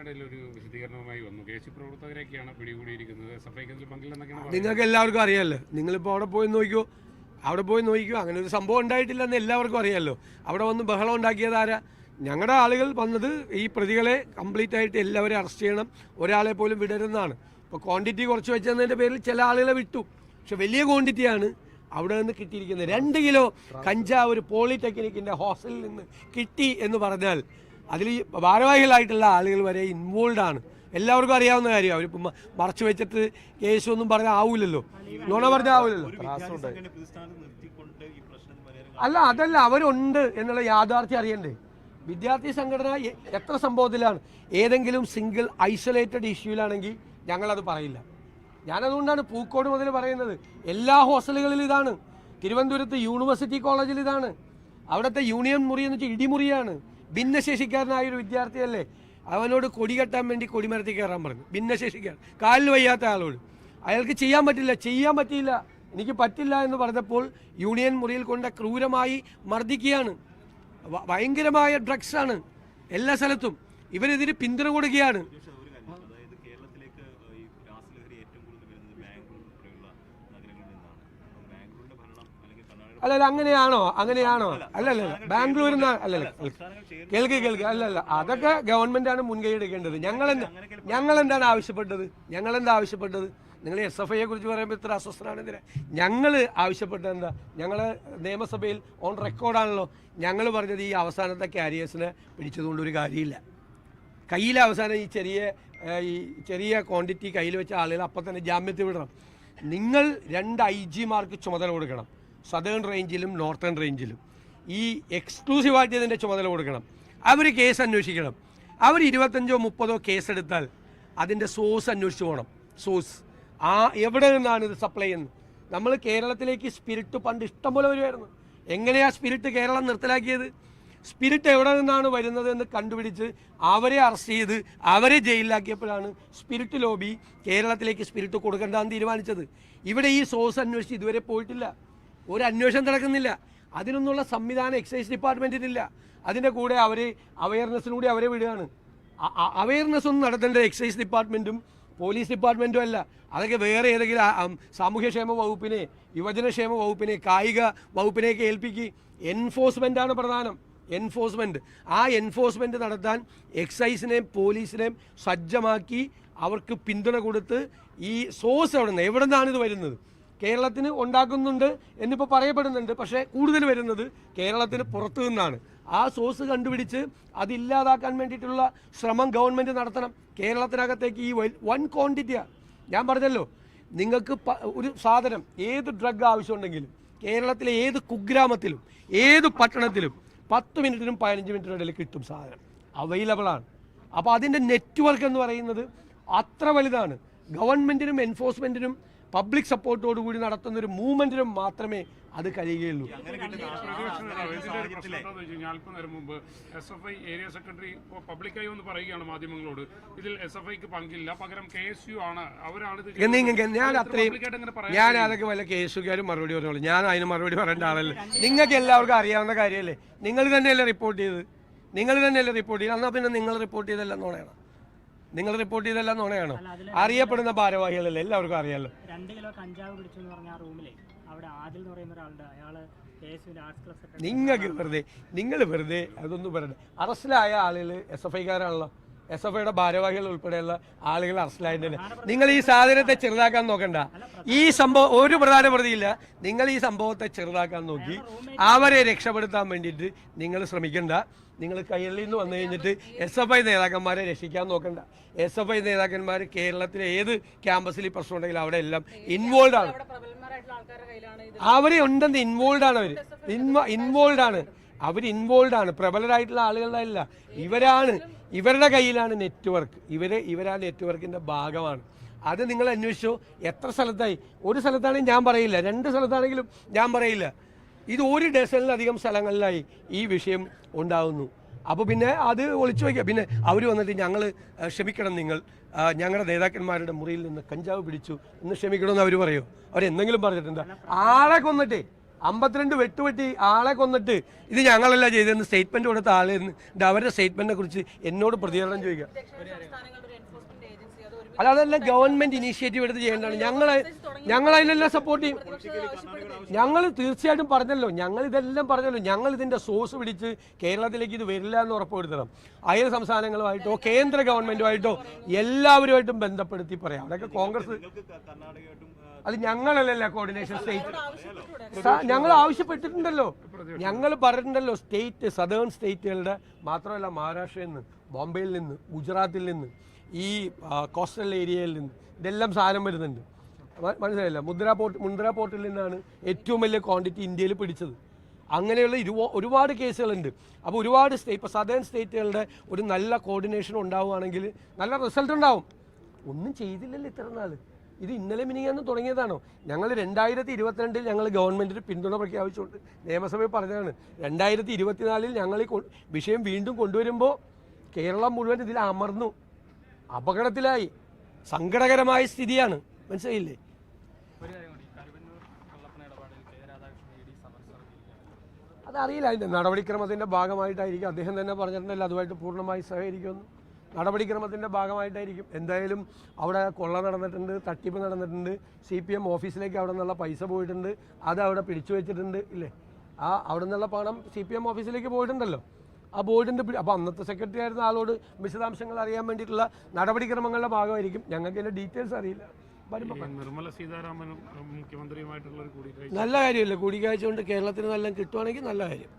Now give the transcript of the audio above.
ഇതിനിടയിൽ ഒരു വിശദീകരണവുമായി വന്നു. കെ സി പ്രവർത്തകരെയൊക്കെയാണ് പിടികൂടിയിരിക്കുന്നത് പങ്കില്ലെന്നൊക്കെയാണ്. നിങ്ങൾക്ക് എല്ലാവർക്കും അറിയാമല്ലോ നിങ്ങളിപ്പോൾ അവിടെ പോയി നോക്കിയോ അവിടെ പോയി നോക്കിയോ അങ്ങനെ ഒരു സംഭവം ഉണ്ടായിട്ടില്ലെന്ന് എല്ലാവർക്കും അറിയാമല്ലോ അവിടെ വന്ന് ബഹളം ഉണ്ടാക്കിയത് ആരാ? ഞങ്ങളുടെ ആളുകൾ വന്നത് ഈ പ്രതികളെ കംപ്ലീറ്റ് ആയിട്ട് എല്ലാവരെയും അറസ്റ്റ് ചെയ്യണം. ഒരാളെ പോലും വിടരുന്നതാണ്. ഇപ്പോൾ ക്വാണ്ടിറ്റി കുറച്ച് വെച്ചതിന്റെ പേരിൽ ചില ആളുകളെ വിട്ടു. പക്ഷെ വലിയ ക്വാണ്ടിറ്റിയാണ് അവിടെ നിന്ന് കിട്ടിയിരിക്കുന്നത്. രണ്ട് കിലോ കഞ്ചാവ് ഒരു പോളിടെക്നിക്കിന്റെ ഹോസ്റ്റലിൽ നിന്ന് കിട്ടി എന്ന് പറഞ്ഞാൽ അതിൽ ഭാരവാഹികളായിട്ടുള്ള ആളുകൾ വരെ ഇൻവോൾവ് ആണ്. എല്ലാവർക്കും അറിയാവുന്ന കാര്യമാണ് അവർ മറച്ചു വെച്ചിട്ട് കേസ് ഒന്നും പറഞ്ഞാൽ ആവൂലല്ലോ. നുണ പറഞ്ഞാൽ ആവൂലല്ലോ. അല്ല അതല്ല അവരുണ്ട് എന്നുള്ള യാഥാർത്ഥ്യം അറിയണ്ടേ. വിദ്യാർത്ഥി സംഘടന എത്ര സംഭവത്തിലാണ്? ഏതെങ്കിലും സിംഗിൾ ഐസൊലേറ്റഡ് ഇഷ്യൂലാണെങ്കിൽ ഞങ്ങളത് പറയില്ല. ഞാനതുകൊണ്ടാണ് പൂക്കോട് മുതൽ പറയുന്നത്. എല്ലാ ഹോസ്റ്റലുകളിലും ഇതാണ്. തിരുവനന്തപുരത്ത് യൂണിവേഴ്സിറ്റി കോളേജിൽ ഇതാണ്. അവിടുത്തെ യൂണിയൻ മുറി എന്ന് വെച്ചാൽ ഇടിമുറിയാണ്. ഭിന്നശേഷിക്കാരനായ ഒരു വിദ്യാർത്ഥിയല്ലേ? അവനോട് കൊടി കെട്ടാൻ വേണ്ടി കൊടിമരത്തിൽ കയറാൻ പറഞ്ഞു. ഭിന്നശേഷിക്കാരൻ. കാലിൽ വയ്യാത്ത ആളോട്. അയാൾക്ക് ചെയ്യാൻ പറ്റില്ല ചെയ്യാൻ പറ്റിയില്ല എനിക്ക് പറ്റില്ല എന്ന് പറഞ്ഞപ്പോൾ യൂണിയൻ മുറിയിൽ കൊണ്ട ക്രൂരമായി മർദ്ദിക്കുകയാണ്. ഭയങ്കരമായ ഡ്രഗ്സാണ് എല്ലാ സ്ഥലത്തും. ഇവരെതിരെ പിന്തുണ കൊടുക്കുകയാണ് അതായത് കേരളത്തിലേക്ക് ഈ രാസലഹരി ഏറ്റവും കൂടുതൽ വരുന്നത് ബാംഗ്ലൂർ ഉൾപ്പെടെയുള്ള നഗരങ്ങളിൽ നിന്നാണ് അപ്പം ബാംഗ്ലൂരിന്റെ ഭരണം അല്ലെങ്കിൽ കർണാടക അല്ലല്ല അങ്ങനെയാണോ? അങ്ങനെയാണോ? അല്ലല്ല ബാംഗ്ലൂരിൽ നിന്ന് അല്ലല്ല കേൾക്ക്. കേൾക്ക് അല്ലല്ല അതൊക്കെ ഗവൺമെന്റ് ആണ് മുൻകൈ എടുക്കേണ്ടത്. ഞങ്ങൾ ഞങ്ങൾ എന്താണ് ആവശ്യപ്പെട്ടത്? ഞങ്ങൾ എന്താ ആവശ്യപ്പെട്ടത്? നിങ്ങൾ എസ് എഫ് ഐയെ കുറിച്ച് പറയുമ്പോൾ ഇത്ര അസ്വസ്ഥനാണ് എന്തിനാ? ഞങ്ങൾ ആവശ്യപ്പെട്ടത് എന്താ ഞങ്ങൾ നിയമസഭയിൽ ഓൺ റെക്കോർഡാണല്ലോ. ഞങ്ങൾ പറഞ്ഞത് ഈ അവസാനത്തെ കാരിയേഴ്സിനെ പിടിച്ചതുകൊണ്ട് ഒരു കാര്യമില്ല. കയ്യിൽ അവസാനം ഈ ചെറിയ ഈ ചെറിയ ക്വാണ്ടിറ്റി കയ്യിൽ വെച്ച ആളുകൾ അപ്പം തന്നെ ജാമ്യത്തിൽ വിടണം. നിങ്ങൾ രണ്ട് ഐ ജിമാർക്ക് ചുമതല കൊടുക്കണം. സദേൺ റേഞ്ചിലും നോർത്തേൺ റേഞ്ചിലും ഈ എക്സ്ക്ലൂസീവായിട്ട് ഇതിന്റെ ചുമതല കൊടുക്കണം. അവർ കേസ് അന്വേഷിക്കണം. അവർ ഇരുപത്തഞ്ചോ മുപ്പതോ കേസ് എടുത്താൽ അതിന്റെ സോഴ്സ് അന്വേഷിച്ച് പോകണം. സോഴ്സ് ആ എവിടെ നിന്നാണ് ഇത് സപ്ലൈ ചെയ്യുന്നത്? നമ്മൾ കേരളത്തിലേക്ക് സ്പിരിറ്റ് പണ്ട് ഇഷ്ടം പോലെ വരുമായിരുന്നു. എങ്ങനെയാണ് സ്പിരിറ്റ് കേരളം നിർത്തലാക്കിയത്? സ്പിരിറ്റ് എവിടെ നിന്നാണ് വരുന്നത് എന്ന് കണ്ടുപിടിച്ച് അവരെ അറസ്റ്റ് ചെയ്ത് അവരെ ജയിലിലാക്കിയപ്പോഴാണ് സ്പിരിറ്റ് ലോബി കേരളത്തിലേക്ക് സ്പിരിറ്റ് കൊടുക്കേണ്ടതെന്ന് തീരുമാനിച്ചത്. ഇവിടെ ഈ സോഴ്സ് അന്വേഷിച്ച് ഇതുവരെ പോയിട്ടില്ല. ഒരു അന്വേഷണം നടക്കുന്നില്ല. അതിനൊന്നുള്ള സംവിധാനം എക്സൈസ് ഡിപ്പാർട്ട്മെന്റിനില്ല അതിന്റെ കൂടെ അവർ അവയർനെസ്സിലൂടെ അവരെ വിടുകയാണ്. അവയർനെസ് ഒന്നും നടത്തേണ്ടത് എക്സൈസ് ഡിപ്പാർട്ട്മെന്റും പോലീസ് ഡിപ്പാർട്ട്മെന്റും അല്ല. അതൊക്കെ വേറെ ഏതെങ്കിലും സാമൂഹ്യക്ഷേമ വകുപ്പിനെ യുവജനക്ഷേമ വകുപ്പിനെ കായിക വകുപ്പിനെയൊക്കെ ഏൽപ്പിക്കുക. എൻഫോഴ്സ്മെന്റാണ് പ്രധാനം. എൻഫോഴ്സ്മെന്റ് ആ എൻഫോഴ്സ്മെന്റ് നടത്താൻ എക്സൈസിനെയും പോലീസിനെയും സജ്ജമാക്കി അവർക്ക് പിന്തുണ കൊടുത്ത് ഈ സോഴ്സ് എവിടെ നിന്ന് എവിടെ നിന്നാണ് ഇത് വരുന്നത്? കേരളത്തിന് ഉണ്ടാക്കുന്നുണ്ട് എന്നിപ്പോൾ പറയപ്പെടുന്നുണ്ട്. പക്ഷേ കൂടുതൽ വരുന്നത് കേരളത്തിന് പുറത്തു നിന്നാണ്. ആ സോഴ്സ് കണ്ടുപിടിച്ച് അതില്ലാതാക്കാൻ വേണ്ടിയിട്ടുള്ള ശ്രമം ഗവൺമെന്റ് നടത്തണം. കേരളത്തിനകത്തേക്ക് ഈ വൻ ക്വാണ്ടിറ്റിയാണ് ഞാൻ പറഞ്ഞല്ലോ നിങ്ങൾക്ക് ഒരു സാധനം ഏത് ഡ്രഗ് ആവശ്യമുണ്ടെങ്കിലും കേരളത്തിലെ ഏത് കുഗ്രാമത്തിലും ഏത് പട്ടണത്തിലും പത്ത് മിനിറ്റിനും പതിനഞ്ച് മിനിറ്റിനും ഇടയിൽ കിട്ടും സാധനം. അവൈലബിളാണ് അപ്പോൾ അതിന്റെ നെറ്റ്വർക്ക് എന്ന് പറയുന്നത് അത്ര വലുതാണ്. ഗവൺമെന്റിനും എൻഫോഴ്സ്മെന്റിനും പബ്ലിക് സപ്പോർട്ടോടുകൂടി നടത്തുന്ന ഒരു മൂവ്മെന്റിന് മാത്രമേ അത് കഴിയുകയുള്ളൂ. അല്പനേരം മുമ്പ് S F I area secretary പബ്ലിക്കായി ഒന്ന് പറയുകയാണ് മാധ്യമങ്ങളോട്. ഇതിൽ എസ് എഫ് ഐക്ക് പങ്കില്ല. പകരം കെ എസ് യു ആണ്. അവരാണ് ഞാൻ അത് അത്രയും ഞാൻ അതൊക്കെ വല്ല കേസുകാരും മറുപടി പറഞ്ഞോളൂ. ഞാൻ അതിന് മറുപടി പറയേണ്ട ആളല്ലേ. നിങ്ങൾക്ക് എല്ലാവർക്കും അറിയാവുന്ന കാര്യമല്ലേ? നിങ്ങൾ തന്നെയല്ലേ റിപ്പോർട്ട് ചെയ്ത് നിങ്ങൾ തന്നെയല്ലേ റിപ്പോർട്ട് ചെയ്ത് എന്നാൽ പിന്നെ നിങ്ങൾ റിപ്പോർട്ട് ചെയ്തെല്ലാം നുണയാണോ നിങ്ങൾ റിപ്പോർട്ട് ചെയ്തെല്ലാം നുണയാണോ? അറിയപ്പെടുന്ന ഭാരവാഹികളല്ലേ? എല്ലാവർക്കും അറിയാമല്ലോ രണ്ട് കിലോ കഞ്ചാവ് പിടിച്ചു എന്ന് പറഞ്ഞ ആ റൂമിലെ അവിടെ ആദിൽ എന്ന് പറയുന്ന ഒരാളുടെ അയാൾ നിങ്ങൾക്ക് വെറുതെ നിങ്ങൾ വെറുതെ അതൊന്നും പറയണ്ട. അറസ്റ്റിലായ ആളുകൾ എസ് എഫ് ഐക്കാരാണല്ലോ എസ് എഫ് ഐയുടെ ഭാരവാഹികൾ ഉൾപ്പെടെയുള്ള ആളുകൾ അറസ്റ്റിലായതിന് നിങ്ങൾ ഈ സാധനത്തെ ചെറുതാക്കാൻ നോക്കണ്ട. ഈ സംഭവം ഒരു പ്രധാന പ്രതിയില്ല. നിങ്ങൾ ഈ സംഭവത്തെ ചെറുതാക്കാൻ നോക്കി. അവരെ രക്ഷപ്പെടുത്താൻ വേണ്ടിയിട്ട് നിങ്ങൾ ശ്രമിക്കണ്ട. നിങ്ങൾ കയ്യിൽ നിന്ന് വന്നു കഴിഞ്ഞിട്ട് എസ് എഫ് ഐ നേതാക്കന്മാരെ രക്ഷിക്കാൻ നോക്കണ്ട. എസ് എഫ് ഐ നേതാക്കന്മാർ കേരളത്തിലെ ഏത് ക്യാമ്പസിൽ പ്രശ്നം ഉണ്ടെങ്കിലും അവിടെ എല്ലാം ഇൻവോൾവ് ആണ്. അവരെ ഉണ്ടെന്ന് ഇൻവോൾവ് ആണ് അവർ ഇൻവോൾവ് ആണ്. അവർ ഇൻവോൾവ് ആണ്. പ്രബലരായിട്ടുള്ള ആളുകളല്ല. ഇവരാണ് ഇവരുടെ കയ്യിലാണ് നെറ്റ്വർക്ക്. ഇവർ ഇവരാ നെറ്റ്വർക്കിന്റെ ഭാഗമാണ്. അത് നിങ്ങൾ അന്വേഷിച്ചോ. എത്ര സ്ഥലത്തായി? ഒരു സ്ഥലത്താണെങ്കിൽ ഞാൻ പറയില്ല. രണ്ട് സ്ഥലത്താണെങ്കിലും ഞാൻ പറയില്ല. ഇത് ഒരു ഡസനിലധികം സ്ഥലങ്ങളിലായി ഈ വിഷയം ഉണ്ടാകുന്നു അപ്പോൾ പിന്നെ അത് ഒളിച്ചു വയ്ക്കുക. പിന്നെ അവർ വന്നിട്ട് ഞങ്ങൾ ക്ഷമിക്കണം നിങ്ങൾ. ഞങ്ങളുടെ നേതാക്കന്മാരുടെ മുറിയിൽ നിന്ന് കഞ്ചാവ് പിടിച്ചു എന്ന് ക്ഷമിക്കണമെന്ന് അവർ പറയോ? അവരെന്തെങ്കിലും പറഞ്ഞിട്ടുണ്ടോ? ആളെ കൊന്നിട്ടേ. അമ്പത്തിരണ്ട് വെട്ടുവെട്ടി ആളെ കൊന്നിട്ട് ഇത് ഞങ്ങളല്ല ചെയ്തതെന്ന് സ്റ്റേറ്റ്മെന്റ് കൊടുത്ത ആളായിരുന്നു അവരുടെ സ്റ്റേറ്റ്മെന്റിനെ കുറിച്ച് എന്നോട് പ്രതികരണം ചോദിക്കാം അല്ല അതെല്ലാം ഗവൺമെന്റ് ഇനീഷ്യേറ്റീവ് എടുത്ത് ചെയ്യേണ്ടതാണ്. ഞങ്ങൾ ഞങ്ങൾ അതിനെല്ലാം സപ്പോർട്ട് ചെയ്യും. ഞങ്ങൾ തീർച്ചയായിട്ടും പറഞ്ഞല്ലോ. ഞങ്ങൾ ഇതെല്ലാം പറഞ്ഞല്ലോ. ഞങ്ങൾ ഇതിന്റെ സോഴ്സ് പിടിച്ച് കേരളത്തിലേക്ക് ഇത് വരില്ല എന്ന് ഉറപ്പുവരുത്തണം. അയൽ സംസ്ഥാനങ്ങളുമായിട്ടോ കേന്ദ്ര ഗവൺമെന്റുമായിട്ടോ എല്ലാവരുമായിട്ടും ബന്ധപ്പെടുത്തി പറയാം. അതൊക്കെ കോൺഗ്രസ് അത് ഞങ്ങളല്ലല്ല കോർഡിനേഷൻ സ്റ്റേറ്റ് ഞങ്ങൾ ആവശ്യപ്പെട്ടിട്ടുണ്ടല്ലോ. ഞങ്ങൾ പറഞ്ഞിട്ടുണ്ടല്ലോ സ്റ്റേറ്റ് സദേൺ സ്റ്റേറ്റുകളുടെ മാത്രമല്ല മഹാരാഷ്ട്രയിൽ നിന്ന് ബോംബെയിൽ നിന്ന് ഗുജറാത്തിൽ നിന്ന് ഈ കോസ്റ്റൽ ഏരിയയിൽ നിന്ന് ഇതെല്ലാം സാധനം വരുന്നുണ്ട്. മനസ്സിലായില്ല? മുദ്ര പോർട്ട് മുന്ദ്ര പോർട്ടിൽ നിന്നാണ് ഏറ്റവും വലിയ ക്വാണ്ടിറ്റി ഇന്ത്യയിൽ പിടിച്ചത്. അങ്ങനെയുള്ള ഇരുവോ ഒരുപാട് കേസുകളുണ്ട്. അപ്പോൾ ഒരുപാട് സ്റ്റേറ്റ് ഇപ്പോൾ സദേൺ സ്റ്റേറ്റുകളുടെ ഒരു നല്ല കോർഡിനേഷൻ ഉണ്ടാവുകയാണെങ്കിൽ നല്ല റിസൾട്ട് ഉണ്ടാവും. ഒന്നും ചെയ്തില്ലല്ലോ ഇത്ര നാൾ ഇത് ഇന്നലെ മിനിങ്ങാന്ന് തുടങ്ങിയതാണോ? ഞങ്ങൾ രണ്ടായിരത്തി ഇരുപത്തിരണ്ടിൽ ഞങ്ങൾ ഗവൺമെന്റിന് പിന്തുണ പ്രഖ്യാപിച്ചുകൊണ്ട് നിയമസഭയിൽ പറഞ്ഞതാണ്. രണ്ടായിരത്തി ഇരുപത്തിനാലിൽ ഞങ്ങൾ ഈ വിഷയം വീണ്ടും കൊണ്ടുവരുമ്പോൾ കേരളം മുഴുവൻ ഇതിൽ അമർന്നു. അപകടത്തിലായി. സങ്കടകരമായ സ്ഥിതിയാണ്. മനസ്സിലായില്ലേ? അതറിയില്ല. അതിന്റെ നടപടിക്രമത്തിന്റെ ഭാഗമായിട്ടായിരിക്കും അദ്ദേഹം തന്നെ പറഞ്ഞിട്ടുണ്ടല്ലോ. അതുമായിട്ട് പൂർണമായി സഹകരിക്കുമെന്ന്. നടപടിക്രമത്തിന്റെ ഭാഗമായിട്ടായിരിക്കും. എന്തായാലും അവിടെ കൊള്ള നടന്നിട്ടുണ്ട് തട്ടിപ്പ് നടന്നിട്ടുണ്ട് സി പി എം ഓഫീസിലേക്ക് അവിടെ നിന്നുള്ള പൈസ പോയിട്ടുണ്ട് അത് അവിടെ പിടിച്ചു വെച്ചിട്ടുണ്ട് ഇല്ലേ? ആ അവിടെ നിന്നുള്ള പണം സി പി എം ഓഫീസിലേക്ക് പോയിട്ടുണ്ടല്ലോ. ആ ബോർഡിന്റെ അപ്പോൾ അന്നത്തെ സെക്രട്ടറി ആയിരുന്ന ആളോട് വിശദാംശങ്ങൾ അറിയാൻ വേണ്ടിയിട്ടുള്ള നടപടിക്രമങ്ങളുടെ ഭാഗമായിരിക്കും. ഞങ്ങൾക്ക് അതിന്റെ ഡീറ്റെയിൽസ് അറിയില്ല. നിർമ്മല സീതാരാമനും മുഖ്യമന്ത്രിയുമായിട്ടുള്ള ഒരു കൂടിക്കാഴ്ച നല്ല കാര്യമല്ലേ? കൂടിക്കാഴ്ച കൊണ്ട് കേരളത്തിന് നല്ല കിട്ടുവാണെങ്കിൽ നല്ല കാര്യം.